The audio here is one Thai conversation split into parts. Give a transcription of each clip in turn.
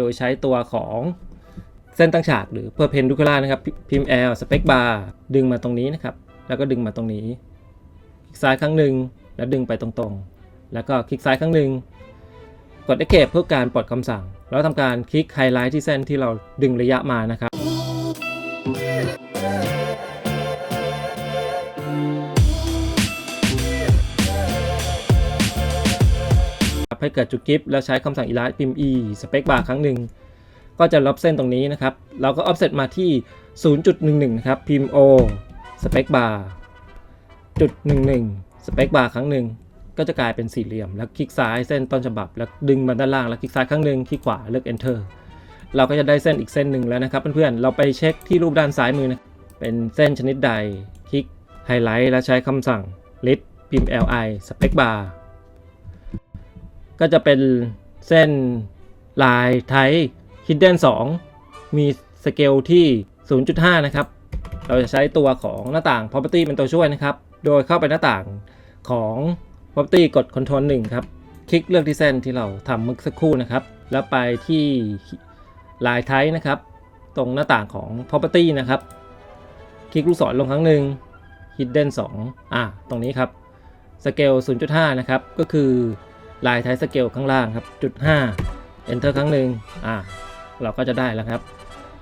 โดยใช้ตัวของเส้นตั้งฉากหรือ perpendicular นะครับพิมพ์ L spec bar ดึงมาตรงนี้นะครับ แล้วก็ดึงมาตรงนี้ คลิกซ้ายครั้งหนึ่งแล้วดึงไปตรงๆ แล้วก็คลิกซ้ายครั้งหนึ่งกด Escape เพื่อการปลดคำสั่ง แล้วทำการคลิกไฮไลท์ที่เส้นที่เราดึงระยะมานะครับ ให้เกิดจุดกิฟแล้วใช้คำสั่ง elast พิมพ์ e space bar ครั้งหนึ่งก็จะลบเส้นตรงนี้นะครับ เราก็ offset มาที่ 0.11 นะครับ พิมพ์ o space bar จุด11 space bar ครั้งหนึ่งก็จะกลายเป็นสี่เหลี่ยม แล้วคลิกซ้ายเส้นต้นฉบับ แล้วดึงมาด้านล่าง แล้วคลิกซ้ายครั้งหนึ่งคลิกขวาเลือก enter เราก็จะได้เส้นอีกเส้นหนึ่งแล้วนะครับ เพื่อนๆ เราไปเช็คที่รูปด้านซ้ายมือนะ เป็นเส้นชนิดใด คลิกไฮไลท์ แล้วใช้คำสั่ง list พิมพ์ li space bar ก็จะเป็นเส้นลายไทย Hidden 2มีสเกลที่ 0.5 นะครับ เราจะใช้ตัวของหน้าต่าง Property เป็นตัวช่วยนะครับ โดยเข้าไปหน้าต่างของ Property กด Ctrl 1 ครับ คลิกเลือกที่เส้นที่เราทำเมื่อสักครู่นะครับ แล้วไปที่ลายไทยนะครับ ตรงหน้าต่างของ Property นะครับ คลิกลูกศรลงครั้งหนึ่ง Hidden 2 อ่าตรงนี้ครับ สเกล 0.5 นะครับ ก็คือ ลายไทยสเกลข้างล่างครับจุด5 Enter ครั้งหนึ่งอ่าเราก็จะได้แล้วครับ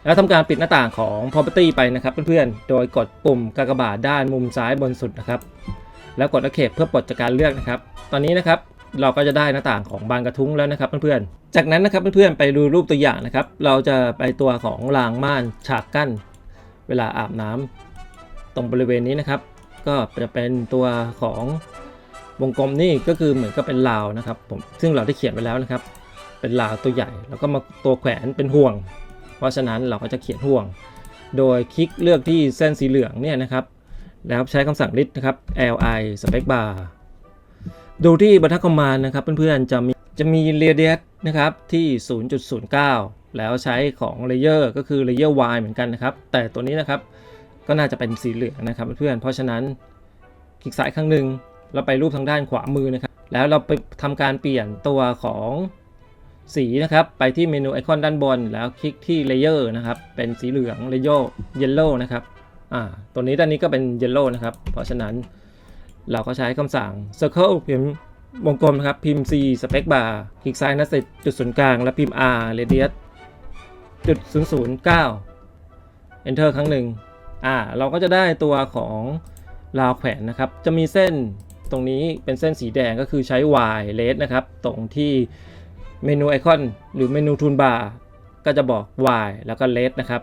แล้วทำการปิดหน้าต่างของ property ไปนะครับเพื่อนๆ โดยกดปุ่มกากบาทด้านมุมซ้ายบนสุดนะครับ แล้วกด Escape เพื่อปลดจากการเลือกนะครับ ตอนนี้นะครับเราก็จะได้หน้าต่างของบานกระทุ้งแล้วนะครับเพื่อนๆ จากนั้นนะครับเพื่อนๆไปดูรูปตัวอย่างนะครับ เราจะไปตัวของรางม่านฉากกั้น เวลาอาบน้ำตรงบริเวณนี้นะครับ ก็จะเป็นตัวของ วงกลมนี่ก็คือเหมือนกับเป็นราวนะครับผมซึ่งเราได้เขียนไว้แล้วนะครับ เป็นราวตัวใหญ่ แล้วก็มาตัวแขวนเป็นห่วง เพราะฉะนั้นเราก็จะเขียนห่วง โดยคลิกเลือกที่เส้นสีเหลืองเนี่ยนะครับ แล้วใช้คำสั่ง list นะครับ li space bar ดูที่บรรทัดคอมมานด์นะครับเพื่อนๆจะมีจะมี radius นะครับที่ 0.09 แล้วใช้ของ layer ก็คือ layer y เหมือนกันนะครับ แต่ตัวนี้นะครับก็น่าจะเป็นสีเหลืองนะครับเพื่อนๆเพราะฉะนั้นคลิกซ้ายครั้งหนึ่ง เราไปรูปทางด้านขวามือนะครับ แล้วเราไปทำการเปลี่ยนตัวของสีนะครับ ไปที่เมนูไอคอนด้านบน แล้วคลิกที่ Layer นะครับ เป็นสีเหลือง Layer Yellow นะครับ อ่า ตัวนี้ด้านนี้ก็เป็น Yellow นะครับ เพราะฉะนั้นเราก็ใช้คำสั่ง Circle พิมพ์วงกลมนะครับ พิมพ์ C Space Bar คลิกซ้ายนะเสร็จจุดศูนย์กลาง แล้วพิมพ์ R Radius จุด009 Enter ครั้งหนึ่ง อ่า เราก็จะได้ตัวของราวแขวนนะครับ จะมีเส้น ตรงนี้เป็นเส้นสีแดงก็คือใช้ Y r e d นะครับ ตรงที่เมนูไอคอนหรือเมนูทูลบาร์ก็จะบอก Y แล้วก็ r e d นะครับ